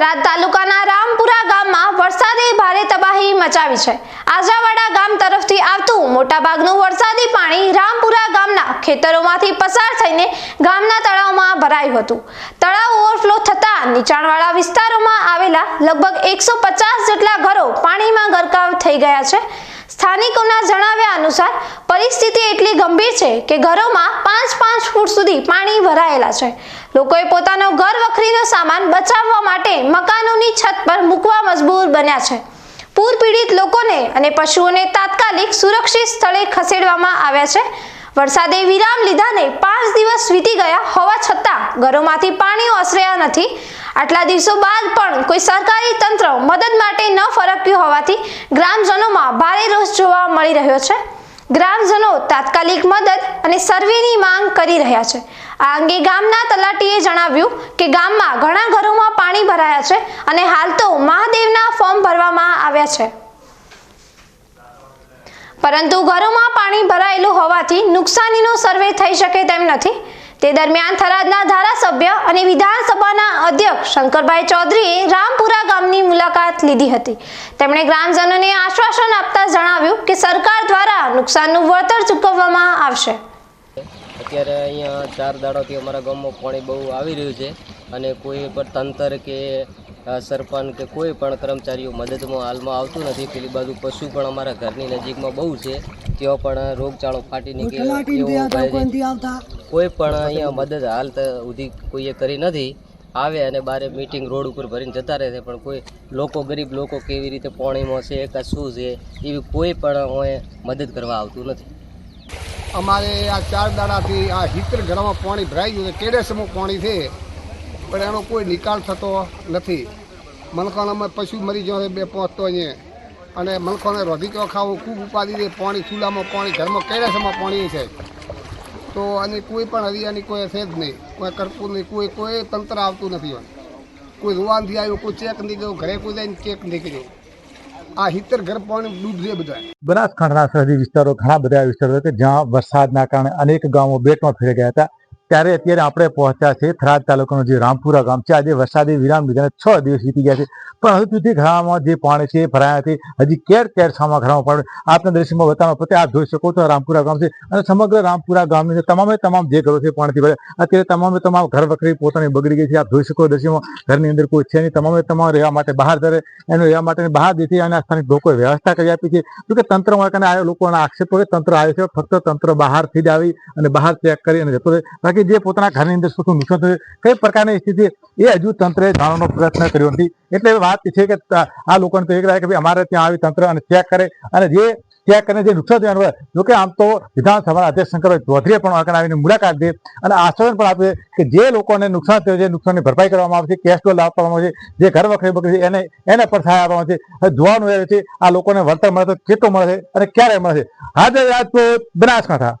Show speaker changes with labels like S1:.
S1: થરાદ તાલુકાના રામપુરા ગામમાં વરસાદે ભારે તબાહી મચાવી છે. આજાવાડા ગામ તરફથી આવતું મોટાભાગનું વરસાદી પાણી રામપુરા ગામના ખેતરોમાંથી પસાર થઈને ગામના તળાવમાં ભરાયું હતું. તળાવ ઓવરફ્લો થતાં નીચાણવાળા વિસ્તારોમાં આવેલા લગભગ એકસો જેટલા ઘરો પાણીમાં ગરકાવ થઈ ગયા છે. સ્થાનિકોના જણાવ્યા અનુસાર, પરિસ્થિતિ એટલી ગંભીર છે કે ઘરોમાં પાંચ પાંચ ફૂટ સુધી પાણી ભરાયેલા છે. લોકોએ પોતાનો ઘર વખરીનો સામાન બચાવવા માટે મકાનોની છત પર મૂકવા મજબૂર બન્યા છે. પૂર પીડિત લોકોને અને પશુઓને તાત્કાલિક સુરક્ષિત સ્થળે ખસેડવામાં આવ્યા છે. વરસાદે વિરામ લીધાને પાંચ દિવસ વીતી ગયા હોવા છતાં ઘરોમાંથી પાણી ઓસર્યા નથી. આટલા દિવસો બાદ પણ કોઈ સરકારી તંત્ર મદદ માટે ન ફરક્યું હોવાથી ગ્રામજનોમાં ભારે રોષ જોવા મળી રહ્યો છે. ગ્રામજનો તાત્કાલિક મદદ અને સર્વેની માંગ કરી રહ્યા છે. આ અંગે ગામના તલાટીએ જણાવ્યું કે ગામમાં ઘણા ઘરોમાં પાણી ભરાયા છે અને હાલ તો મહાદેવના ફોર્મ ભરવામાં આવ્યા છે. પરંતુ ઘરોમાં પાણી ભરાયેલું હોવાથી નુકસાનીનો સર્વે થઈ શકે તેમ નથી. તે દરમિયાન થરાદના ધારાસભ્ય અને વિધાનસભાના અધ્યક્ષ શંકરભાઈ ચૌધરીએ રામપુરા ગામની મુલાકાત લીધી હતી. તેમણે ગ્રામજનોને આશ્વાસન આપતા જણાવ્યું કે સરકાર દ્વારા નુકસાનનું વળતર ચૂકવવામાં આવશે.
S2: અત્યારે અહીંયા ચાર દાડોથી અમારા ગામમાં પાણી બહુ આવી રહ્યું છે અને કોઈ પણ તંત્ર કે સરપંચ કે કોઈ પણ કર્મચારીઓ મદદમાં હાલમાં આવતું નથી. પેલી બાજુ પશુ પણ અમારા ઘરની નજીકમાં બહુ છે. તેઓ પણ રોગચાળો ફાટી નીકળે. કોઈ પણ અહીંયા મદદ હાલ તો સુધી કોઈએ કરી નથી. આવે અને બારે મીટિંગ રોડ ઉપર ભરીને જતા રહે છે. પણ કોઈ લોકો, ગરીબ લોકો કેવી રીતે પોણીમાં છે કે શું છે, એવી કોઈ પણ હોય મદદ કરવા આવતું નથી.
S3: અમારે આ ચાર દાડાથી આ હિતર ઘરમાં પાણી ભરાઈ ગયું છે. કેડે સમૂહ પાણી છે, પણ એનો કોઈ નિકાલ થતો નથી. મલકાણામાં પશુ મરી ગયો બે પહોંચતો અહીંયા. અને મલકાને રોધિકો ખાવું, ખૂબ ઉપાધિ છે. પાણી ચૂલામાં, પાણી ઘરમાં કેડેસમાં પાણી છે. તો અને કોઈ પણ હરિયાની કોઈ છે જ નહીં. કોઈ કરતું નહીં, કોઈ કોઈ તંત્ર આવતું નથી કોઈ રૂવાનથી આવ્યું, કોઈ ચેક નહીં ગયો ઘરે કોઈ જઈને ચેક નહીં કર્યું આ હિતર ઘર પાણી ડૂબશે બધા
S4: બનાસકાંઠાના સરહદી વિસ્તારો ઘણા બધા વિસ્તારો હતા જ્યાં વરસાદના કારણે અનેક ગામો બેટમાં ફેરી ગયા હતા. ત્યારે અત્યારે આપણે પહોંચ્યા છે થરાદ તાલુકાનું જે રામપુરા ગામ છે. આજે વરસાદી વિરામ લીધાને છ દિવસ વીતી ગયા છે. પણ હજુ સુધી ઘરમાં જે પાણી છે ભરાયા નથી હજી કેર કેર સામા ઘરમાં પાણી આપના દ્રશ્યમાં બતાવવા પોતે આપ જોઈ શકો છો રામપુરા ગામ છે અને સમગ્ર રામપુરા ગામની તમામે તમામ જે ઘરો છે પાણીથી ભરાય. અત્યારે તમામે તમામ ઘર વખરી પોતાની બગડી ગઈ છે. આપ જોઈ શકો છો દ્રશ્યમાં ઘરની અંદર કોઈ છે નહીં. તમામે તમામ રહેવા માટે બહાર ધરે એનું રહેવા માટેની બહાર જેથી અને આ સ્થાનિક લોકોએ વ્યવસ્થા કરી આપી છે. જોકે તંત્ર લોકોના આક્ષેપો તંત્ર આવે છે. ફક્ત તંત્ર બહારથી જ આવી અને બહાર ચેક કરી અને જતો રહે. બાકી જે પોતાના ઘરની અંદર શું શું નુકસાન થયું, કઈ પ્રકારની સ્થિતિ, એ હજુ તંત્રે જાણવાનો પ્રયત્ન કર્યો નથી. એટલે વાત છે કે આ લોકોને તો એક રહે કે ભાઈ અમારે ત્યાં આવી તંત્ર અને ચેક કરે અને જે ચેક કરીને જે નુકસાન થયું હોય જોકે આમ તો વિધાનસભાના અધ્યક્ષ શંકરભાઈ ચૌધરીએ પણ આગળ આવીને મુલાકાત દે અને આશ્વાસન પણ આપે કે જે લોકોને નુકસાન થયું છે નુકસાનની ભરપાઈ કરવામાં આવશે કેશ ડોલ આપવામાં આવશે, જે ઘર વખરી બકરી છે, એને એને પણ સહાય આપવામાં હવે જોવાનું એ છે, આ લોકોને વળતર મળે તો કેટલું મળે અને ક્યારે મળે છે? હાજર રાજપૂત બનાસકાંઠા.